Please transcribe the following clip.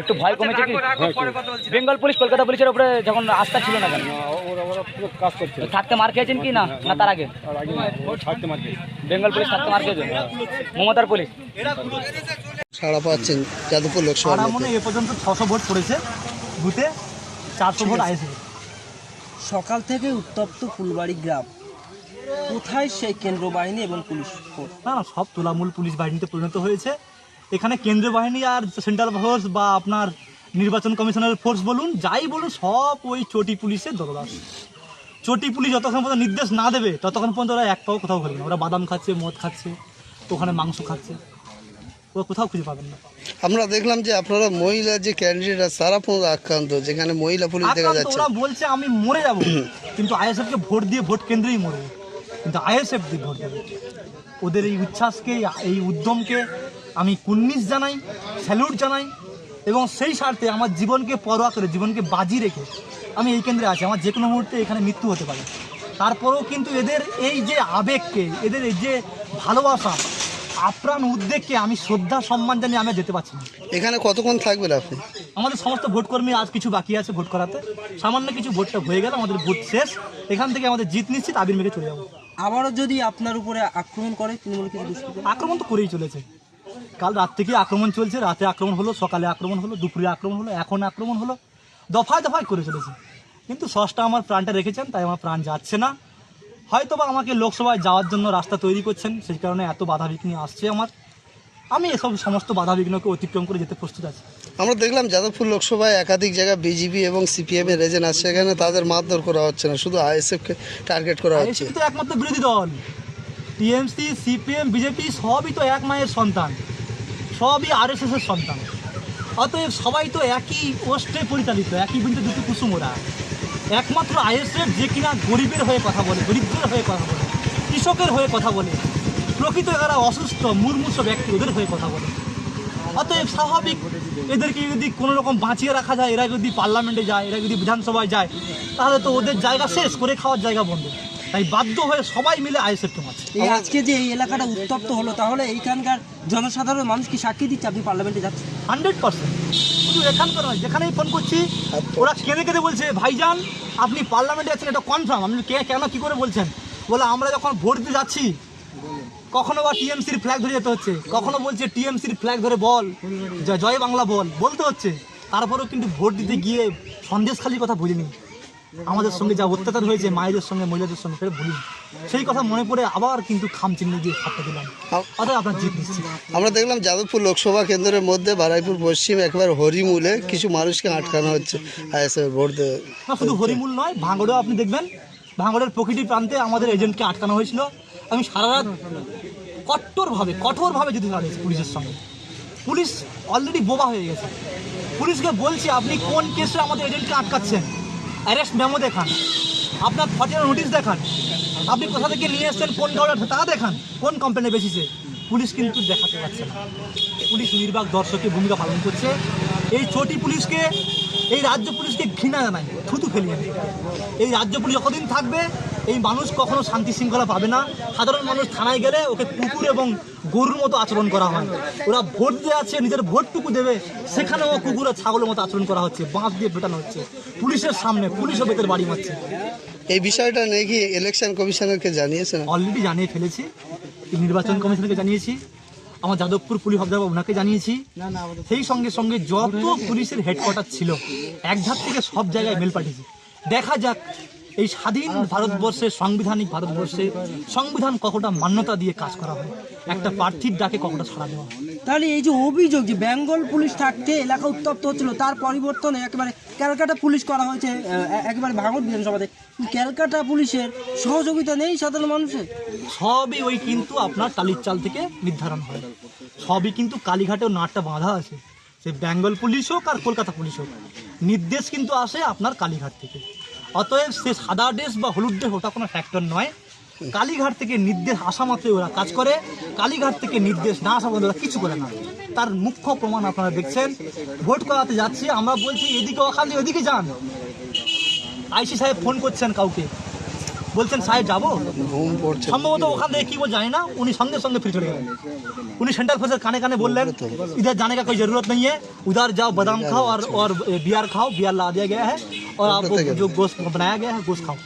একটু ভয় কমেছে কি? বেঙ্গল পুলিশ কলকাতা পুলিশের উপরে যখন আস্থা ছিল না কেন? কাজ করছে থাকতে মার খেয়েছেন কি না? না তার আগে? বেঙ্গল পুলিশ থাকতে মার খেয়েছে? মমতার পুলিশ? সাড়া পাচ্ছেন যাদবপুর লোকসভা মনে এ পর্যন্ত ছশো ভোট পড়েছে বুথে চারশো ভোট আইসি সকাল থেকে উত্তপ্ত ফুলবাড়ি গ্রাম। কোথায় সেই কেন্দ্র বাহিনী এবং পুলিশ না না সব তোলামূল পুলিশ বাহিনীতে পরিণত হয়েছে। এখানে কেন্দ্রীয় বাহিনী আর সেন্ট্রাল ফোর্স বা আপনার নির্বাচন কমিশনের ফোর্স বলুন যাই বলুন সব ওই চটি পুলিশের দলদাস। চটি পুলিশ যতক্ষণ পর্যন্ত নির্দেশ না দেবে ততক্ষণ পর্যন্ত ওরা এক পাও কোথাও ঘুরবে না। ওরা বাদাম খাচ্ছে মদ খাচ্ছে ওখানে মাংস খাচ্ছে। ওরা কোথাও খুঁজে পাবেন না। আমরা দেখলাম যে আপনারা মহিলা যে ক্যান্ডিডেট আছে তারা পুরো আক্রান্ত যেখানে মহিলা পুলিশ দেখা যাচ্ছে। ওরা বলছে আমি মরে যাব। কিন্তু আইএসএফ কে ভোট দিয়ে ভোট কেন্দ্রেই মরবো কিন্তু আইএসএফ দিয়ে ভোট দেবে। ওদের এই উচ্ছ্বাসকে এই উদ্যমকে আমি কুন্নিস জানাই স্যালুট জানাই এবং সেই স্বার্থে আমার জীবনকে পরোয়া করে জীবনকে বাজি রেখে আমি এই কেন্দ্রে আছি। আমার যে কোনো মুহূর্তে এখানে মৃত্যু হতে পারে। তারপরেও কিন্তু এদের এই যে আবেগকে এদের এই যে ভালোবাসা আপ্রাণ উদ্বেগকে আমি শ্রদ্ধা সম্মান জানিয়ে আমি যেতে পারছি না। এখানে কতক্ষণ থাকবেন আপনি? আমাদের সমস্ত ভোটকর্মী আজ কিছু বাকি আছে ভোট করাতে। সামান্য কিছু ভোটটা হয়ে গেল আমাদের ভোট শেষ। এখান থেকে আমাদের জিত নিশ্চিত আবির মেঘে চলে যাব। আবারও যদি আপনার উপরে আক্রমণ করে তৃণমূল কিছু আক্রমণ তো করেই চলেছে। কাল রাত থেকে আক্রমণ চলছে। রাতে আক্রমণ হলো সকালে আক্রমণ হলো দুপুরে আক্রমণ হলো এখন আক্রমণ হলো। দফায় দফায় করে চলেছে কিন্তু সসটা আমার প্রাণটা রেখেছেন তাই আমার প্রাণ যাচ্ছে না। হয়তো বা আমাকে লোকসভায় যাওয়ার জন্য রাস্তা তৈরি করছেন সেই কারণে এত বাধা বিঘ্ন আসছে আমার। আমি এসব সমস্ত বাধা বিঘ্নকে অতিক্রম করে যেতে প্রস্তুত আছি। আমরা দেখলাম যাদবপুর লোকসভায় একাধিক জায়গায় বিজেপি এবং সিপিএম এর এজেন্ট আছে এখানে তাদের মারধর করা হচ্ছে না শুধু আইএসএফ কে টার্গেট করা হচ্ছে। তো একমাত্র বিরোধী দল। টিএমসি সিপিএম বিজেপি সবই তো এক মায়ের সন্তান। সবই আরএসএস এর সন্তান। অতএব সবাই তো একই ওষ্ঠে পরিচালিত, একই বিন্দু দুটি কুসুমরা। একমাত্র আইএসএফ যে কিনা গরিবের হয়ে কথা বলে, দরিদ্রের হয়ে কথা বলে, কৃষকের হয়ে কথা বলে, প্রকৃত এরা অসুস্থ, মুর্মুষ ব্যক্তি ওদের হয়ে কথা বলে। অতএব স্বাভাবিক এদেরকে যদি কোনো রকম বাঁচিয়ে রাখা যায়, এরা যদি পার্লামেন্টে যায়, এরা যদি বিধানসভায় যায়, তাহলে তো ওদের জায়গা শেষ, করে খাওয়ার জায়গা বন্ধ। তাই বাধ্য হয়ে সবাই মিলে আইএসএফকে মারছে এই আজকে যে এই এলাকাটা উত্তপ্ত হলো তাহলে এইখানকার জনসাধারণ মানুষ কি সাক্ষী দিচ্ছে আপনি পার্লামেন্টে যাচ্ছেন? Hundred percent. শুধু এখানকার নয় যেখানেই ফোন করছি ওরা কেঁদে কেঁদে বলছে ভাইজান আপনি পার্লামেন্টে যাচ্ছেন এটা কনফার্ম আপনি কে কেন কী করে বলছেন? বলে আমরা যখন ভোট দিতে যাচ্ছি কখনো বা টিএমসির ফ্ল্যাগ ধরে যেতে হচ্ছে কখনো বলছে টিএমসির ফ্ল্যাগ ধরে বল জ- জয় বাংলা বল বলতে হচ্ছে। তারপরেও কিন্তু ভোট দিতে গিয়ে সন্দেশখালির কথা ভুলিনি। আমাদের সঙ্গে যা অত্যাচার হয়েছে মায়েদের সঙ্গে মহিলাদের সঙ্গে সেটা ভুলিনি সেই কথা মনে পড়ে আবার কিন্তু খাম চিহ্ন দিয়ে হাতটা দিলাম। অর্থাৎ আপনার জিত আমরা দেখলাম যাদবপুর লোকসভা কেন্দ্রের মধ্যে বারাইপুর পশ্চিম একবার হরিমুলে কিছু মানুষকে আটকানো হচ্ছে আইএসএফ ভোট দেবে না শুধু হরিমূল নয় ভাঙড়েও আপনি দেখবেন ভাঙড়ের প্রকৃতি প্রান্তে আমাদের এজেন্টকে আটকানো হয়েছিল। আমি সারা রাত কঠোরভাবে কঠোরভাবে যদি দাঁড়িয়েছি পুলিশের সঙ্গে। পুলিশ অলরেডি বোবা হয়ে গেছে। পুলিশকে বলছি আপনি কোন কেসে আমাদের এজেন্টকে আটকাচ্ছেন? অ্যারেস্ট মেমো দেখান। আপনার ফটের নোটিশ দেখান। আপনি কোথা থেকে নিয়ে এসছেন, কোন কাউরে তা দেখান। কোন কমপ্লেনের বেসিসে পুলিশ কিন্তু দেখাতে পারছে না। পুলিশ নির্বাক দর্শকের ভূমিকা পালন করছে। এই ছোটি পুলিশকে, এই রাজ্য পুলিশকে ঘৃণা জানায়, থুতু ফেলিয়ে এই রাজ্য পুলিশ যতদিন থাকবে এই মানুষ কখনো শান্তি শৃঙ্খলা পাবে না। সাধারণ মানুষ থানায় গেলে ওকে কুকুর এবং গরুর মতো আচরণ করা হয়। ওরা ভোট দিয়ে আছে নিজের ভোটটুকু দেবে। সেখানেও কুকুর আর ছাগলের মতো আচরণ করা হচ্ছে বাঁশ দিয়ে পেটানো হচ্ছে। পুলিশের সামনে পুলিশও বেতের বাড়ি মারছে। এই বিষয়টা নিয়ে কি ইলেকশন কমিশনারকে জানিয়েছেন অলরেডি জানিয়ে ফেলেছি। নির্বাচন কমিশনকে জানিয়েছি। আমার যাদবপুর পুলিশ অবজারভার ওনাকে জানিয়েছি। সেই সঙ্গে সঙ্গে যত পুলিশের হেডকোয়ার্টার ছিল এক ধাপ থেকে সব জায়গায় মেল পাঠিয়েছি। দেখা যাক এই স্বাধীন ভারতবর্ষের সাংবিধানিক ভারতবর্ষে সংবিধান কতটা মান্যতা দিয়ে কাজ করা হয়? একটা প্রার্থীর ডাকে কতটা ছাড়া দেওয়া হয়? তাহলে এই যে অভিযোগ যে বেঙ্গল পুলিশ থাকতে এলাকা উত্তপ্ত হচ্ছিল তার পরিবর্তনে একেবারে ক্যালকাটা পুলিশ করা হয়েছে একেবারে ভাঙড় বিধানসভাতে। ক্যালকাটা পুলিশের সহযোগিতা নেই সাধারণ মানুষের? সবই ওই কিন্তু আপনার টালির চাল থেকে নির্ধারণ হয়। সবই কিন্তু কালীঘাটেও নাটটা বাঁধা আছে। সে বেঙ্গল পুলিশ হোক আর কলকাতা পুলিশ হোক নির্দেশ কিন্তু আসে আপনার কালীঘাট থেকে। অতএব সে সাদা ড্রেস বা হলুদ ড্রেস ওটা কোনো ফ্যাক্টর নয় কালীঘাট থেকে নির্দেশ আসা মাত্রই ওরা কাজ করে কালীঘাট থেকে নির্দেশ না আসা পর্যন্ত ওরা কিছু করে না তার মুখ্য প্রমাণ আপনারা দেখছেন ভোট করাতে যাচ্ছি আমরা বলছি এদিকে খালি ওদিকে যান আইসি সাহেব ফোন করছেন কাউকে বলছেন সাহেব যাবো ঘুম পড়ছে সম্ভবত ওখান থেকে কি বল জানি না উনি সঙ্গে সঙ্গে ফিরে চলে গেলেন उन्हीं सेंट्रल फोर्सेस खाने खाने बोल रहे हैं इधर जाने का कोई जरूरत नहीं है उधर जाओ बादाम खाओ और और बियर खाओ बियर ला दिया गया है और आपको जो गोश्त बनाया गया है गोश्त खाओ।